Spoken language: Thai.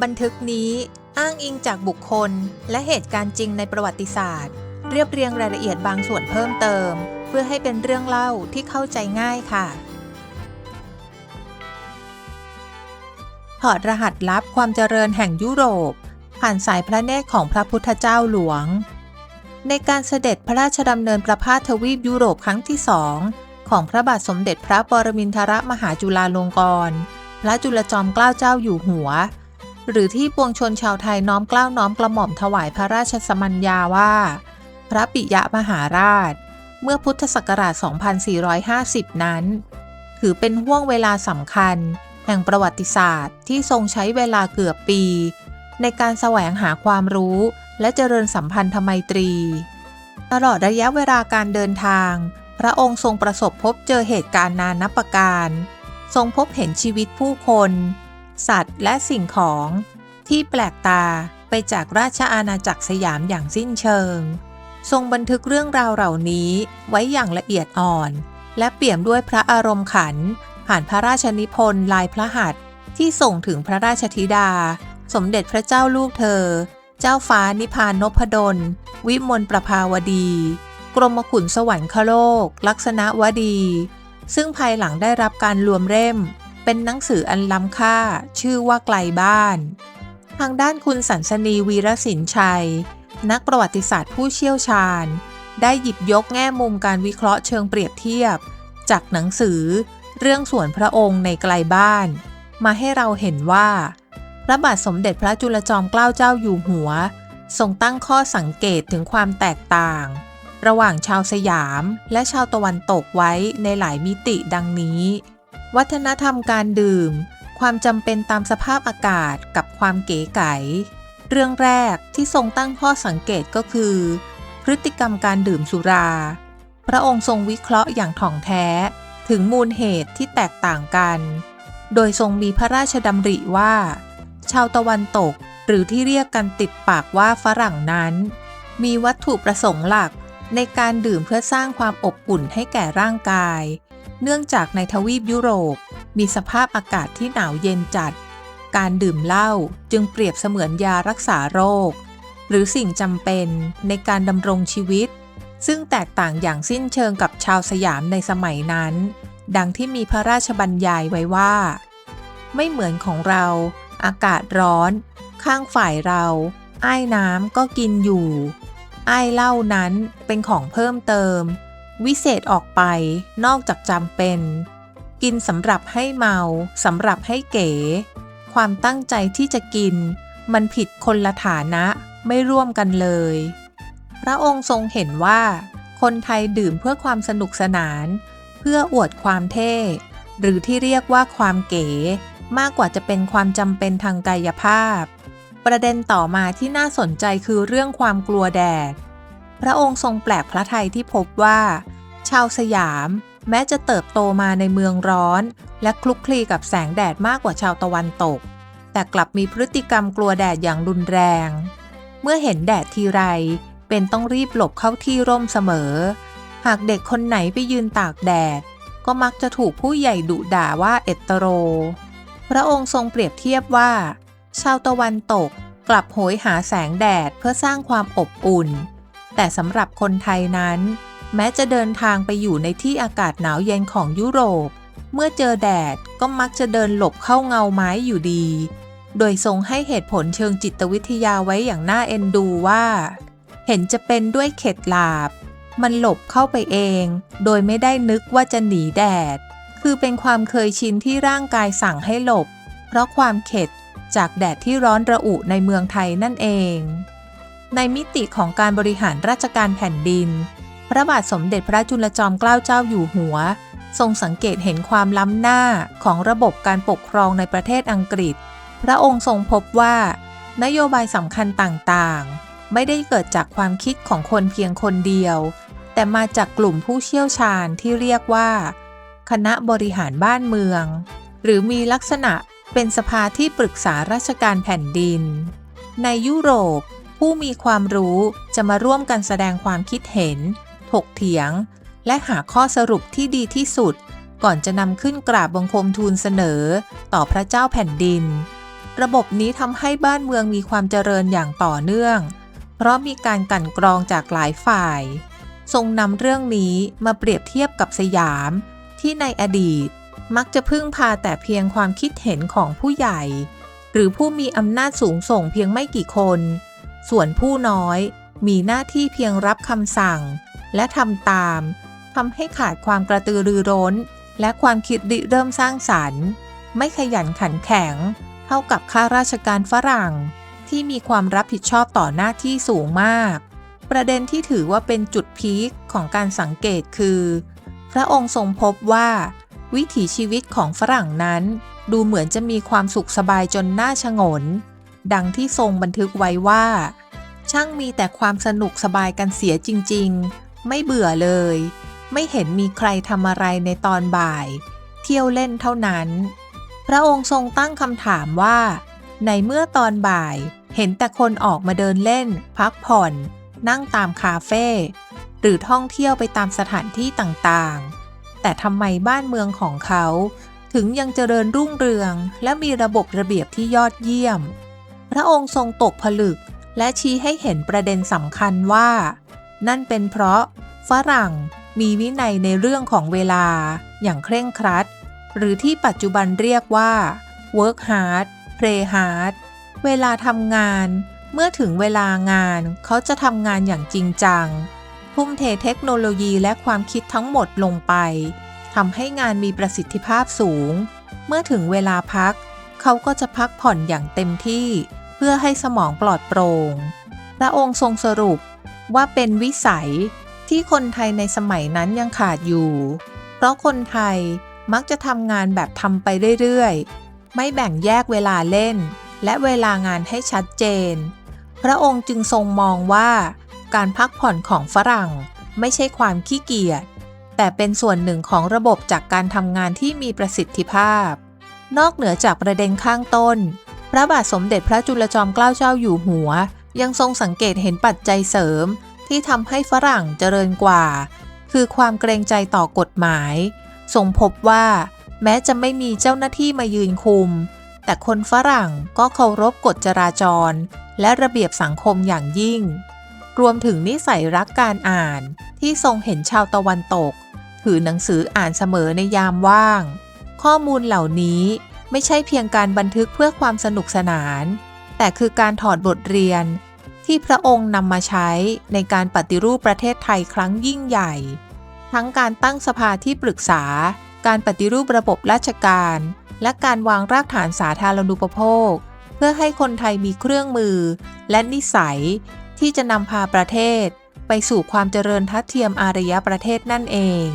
บันทึกนี้อ้างอิงจากบุคคล และเหตุการณ์จริงในประวัติศาสตร์ เรียบเรียงรายละเอียดบางส่วนเพิ่มเติม เพื่อให้เป็นเรื่องเล่าที่เข้าใจง่ายค่ะถอดรหัสลับความเจริญแห่งยุโรป ผ่านสายพระเนตรของพระพุทธเจ้าหลวง ในการเสด็จพระราชดำเนินประพาสทวีปยุโรปครั้งที่สองของพระบาทสมเด็จพระปรมินทรมหาจุฬาลงกรณ์พระจุลจอมเกล้าเจ้าอยู่หัว หรือที่ปวงชนชาวไทยน้อมกล้าวน้อมกระหม่อมถวายพระราชสมัญญาว่า พระปิยมหาราช เมื่อพุทธศักราช 2450 นั้น ถือเป็นห่วงเวลาสำคัญ แห่งประวัติศาสตร์ที่ทรงใช้เวลาเกือบปี ในการแสวงหาความรู้และเจริญสัมพันธไมตรี ตลอดระยะเวลาการเดินทาง พระองค์ทรงประสบพบเจอเหตุการณ์นานับประการ ทรงพบเห็นชีวิตผู้คน สัตว์และสิ่งของที่แปลกตาไปจากราชอาณาจักรสยามอย่างสิ้นเชิง ทรงบันทึกเรื่องราวเหล่านี้ไว้อย่างละเอียดอ่อน และเปี่ยมด้วยพระอารมณ์ขัน ผ่านพระราชนิพนธ์ลายพระหัตถ์ที่ส่งถึงพระราชธิดา สมเด็จพระเจ้าลูกเธอ เจ้าฟ้านิพานนพดล วิมลประภาวดี กรมขุนสวรรคโลก ลักษณะวดี ซึ่งภายหลังได้รับการรวมเล่ม เป็นหนังสืออันล้ำค่า ชื่อว่าไกลบ้าน ทางด้านคุณสันสนีวีรศินชัย นักประวัติศาสตร์ผู้เชี่ยวชาญ ได้หยิบยกแง่มุมการวิเคราะห์เชิงเปรียบเทียบ จากหนังสือ เรื่องส่วนพระองค์ในไกลบ้าน มาให้เราเห็นว่า พระบาทสมเด็จพระจุลจอมเกล้าเจ้าอยู่หัว ทรงตั้งข้อสังเกตถึงความแตกต่าง ระหว่างชาวสยามและชาวตะวันตกไว้ในหลายมิติดังนี้ วัฒนธรรมการดื่ม ความจำเป็นตามสภาพอากาศกับความเก๋ไก๋เรื่องแรกที่ทรงตั้งข้อสังเกตก็คือ พฤติกรรมการดื่มสุรา พระองค์ทรงวิเคราะห์อย่างถ่องแท้ถึงมูลเหตุที่แตกต่างกัน โดยทรงมีพระราชดำริว่า ชาวตะวันตกหรือที่เรียกกันติดปากว่าฝรั่งนั้น มีวัตถุประสงค์หลักในการดื่มเพื่อสร้างความอบอุ่นให้แก่ร่างกาย เนื่องจากในทวีปยุโรป มีสภาพอากาศที่หนาวเย็นจัด การดื่มเหล้าจึงเปรียบเสมือนยารักษาโรค หรือสิ่งจำเป็นในการดำรงชีวิต ซึ่งแตกต่างอย่างสิ้นเชิงกับชาวสยามในสมัยนั้น ดังที่มีพระราชบรรยายไว้ว่า ไม่เหมือนของเรา อากาศร้อน ข้างฝ่ายเราอ้ายน้ำก็กินอยู่ อ้ายเหล้านั้นเป็นของเพิ่มเติม วิเศษออกไปนอกจากจำเป็น กินสำหรับให้เมาสำหรับให้เก๋ ความตั้งใจที่จะกิน มันผิดคนละฐานะไม่ร่วมกันเลย พระองค์ทรงเห็นว่า คนไทยดื่มเพื่อความสนุกสนาน เพื่ออวดความเท่ หรือที่เรียกว่าความเก๋ มากกว่าจะเป็นความจำเป็นทางกายภาพ ประเด็นต่อมาที่น่าสนใจคือเรื่องความกลัวแดด พระองค์ทรงแปลกพระทัยที่พบว่า ชาวสยาม แม้จะเติบโตมาในเมืองร้อน และคลุกคลีกับแสงแดดมากกว่าชาวตะวันตก แต่กลับมีพฤติกรรมกลัวแดดอย่างรุนแรง เมื่อเห็นแดดทีไร เป็นต้องรีบหลบเข้าที่ร่มเสมอ หากเด็กคนไหนไปยืนตากแดด ก็มักจะถูกผู้ใหญ่ดุด่าว่าเอตโตโรพระองค์ทรงเปรียบเทียบว่า ชาวตะวันตกกลับโหยหาแสงแดดเพื่อสร้างความอบอุ่น แต่สำหรับคนไทยนั้น แม้จะเดินทางไปอยู่ในที่อากาศหนาวเย็นของยุโรป เมื่อเจอแดดก็มักจะเดินหลบเข้าเงาไม้อยู่ดี โดยทรงให้เหตุผลเชิงจิตวิทยาไว้อย่างน่าเอ็นดูว่า เห็นจะเป็นด้วยเข็ดหลาบ มันหลบเข้าไปเอง โดยไม่ได้นึกว่าจะหนีแดด คือเป็นความเคยชินที่ร่างกายสั่งให้หลบ เพราะความเข็ดจากแดดที่ร้อนระอุในเมืองไทยนั่นเอง ในมิติของการบริหารราชการแผ่นดิน พระบาทสมเด็จพระจุลจอมเกล้าเจ้าอยู่หัว ทรงสังเกตเห็นความล้ำหน้าของระบบการปกครองในประเทศอังกฤษ พระองค์ทรงพบว่า นโยบายสำคัญต่างๆ ไม่ได้เกิดจากความคิดของคนเพียงคนเดียว แต่มาจากกลุ่มผู้เชี่ยวชาญที่เรียกว่า คณะบริหารบ้านเมือง หรือมีลักษณะเป็นสภาที่ปรึกษาราชการแผ่นดิน ในยุโรป ผู้มีความรู้จะมาร่วมกันแสดงความคิดเห็น ถกเถียง และหาข้อสรุปที่ดีที่สุด ก่อนจะนำขึ้นกราบบังคมทูลเสนอ ต่อพระเจ้าแผ่นดิน ระบบนี้ทำให้บ้านเมืองมีความเจริญอย่างต่อเนื่อง เพราะมีการกลั่นกรองจากหลายฝ่าย ทรงนำเรื่องนี้มาเปรียบเทียบกับสยาม ที่ในอดีต มักจะพึ่งพาแต่เพียงความคิดเห็นของผู้ใหญ่ หรือผู้มีอำนาจสูงส่งเพียงไม่กี่คน ส่วนผู้น้อยมีหน้าที่เพียงรับคำสั่ง และทำตามทำให้ขาดความกระตือรือร้น และความคิดริเริ่มสร้างสรรค์ ไม่ขยันขันแข็ง เท่ากับข้าราชการฝรั่ง ที่มีความรับผิดชอบต่อหน้าที่สูงมาก ประเด็นที่ถือว่าเป็นจุดพีคของการสังเกตคือ พระองค์ทรงพบว่า วิถีชีวิตของฝรั่งนั้น ดูเหมือนจะมีความสุขสบายจนน่าชงน ดังที่ทรงบันทึกไว้ว่า ช่างมีแต่ความสนุกสบายกันเสียจริง ๆ ไม่เบื่อเลย ไม่เห็นมีใครทำอะไรในตอนบ่าย เที่ยวเล่นเท่านั้น พระองค์ทรงตั้งคำถามว่า ในเมื่อตอนบ่ายเห็นแต่คนออกมาเดินเล่น พักผ่อน นั่งตามคาเฟ่หรือท่องเที่ยวไปตามสถานที่ต่างๆ แต่ทำไมบ้านเมืองของเขา ถึงยังเจริญรุ่งเรือง และมีระบบระเบียบที่ยอดเยี่ยม พระองค์ทรงตกผลึก และชี้ให้เห็นประเด็นสำคัญว่า นั่นเป็นเพราะฝรั่งมีวินัยในเรื่องของเวลาอย่างเคร่งครัด หรือที่ปัจจุบันเรียกว่า work hard play hard เวลาทำงาน เมื่อถึงเวลางานเขาจะทำงานอย่างจริงจังทุ่มเทเทคโนโลยีและความคิดทั้งหมดลงไปทำให้งานมีประสิทธิภาพสูง เมื่อถึงเวลาพัก เขาก็จะพักผ่อนอย่างเต็มที่ พื่อให้สมองปลอดโปร่ง พระองค์ทรงสรุปว่าเป็นวิสัยที่คนไทยในสมัยนั้นยังขาดอยู่ เพราะคนไทยมักจะทำงานแบบทำไปเรื่อยๆ ไม่แบ่งแยกเวลาเล่น และเวลางานให้ชัดเจน พระองค์จึงทรงมองว่า การพักผ่อนของฝรั่งไม่ใช่ความขี้เกียจ แต่เป็นส่วนหนึ่งของระบบจากการทำงานที่มีประสิทธิภาพ นอกเหนือจากประเด็นข้างต้น พระบาทสมเด็จพระจุลจอมเกล้าเจ้าอยู่หัว ยังทรงสังเกตเห็นปัจจัยเสริม ที่ทำให้ฝรั่งเจริญกว่า คือความเกรงใจต่อกฎหมายทรงพบว่า แม้จะไม่มีเจ้าหน้าที่มายืนคุม แต่คนฝรั่งก็เคารพกฎจราจร และระเบียบสังคมอย่างยิ่ง รวมถึงนิสัยรักการอ่านที่ทรงเห็นชาวตะวันตก ถือหนังสืออ่านเสมอในยามว่าง ข้อมูลเหล่านี้ ไม่ใช่เพียงการบันทึกเพื่อความสนุกสนาน แต่คือการถอดบทเรียน ที่พระองค์นำมาใช้ในการปฏิรูปประเทศไทยครั้งยิ่งใหญ่ ทั้งการตั้งสภาที่ปรึกษา การปฏิรูประบบราชการ และการวางรากฐานสาธารณูปโภค เพื่อให้คนไทยมีเครื่องมือ และนิสัย ที่จะนำพาประเทศ ไปสู่ความเจริญทัดเทียมอารยประเทศนั่นเอง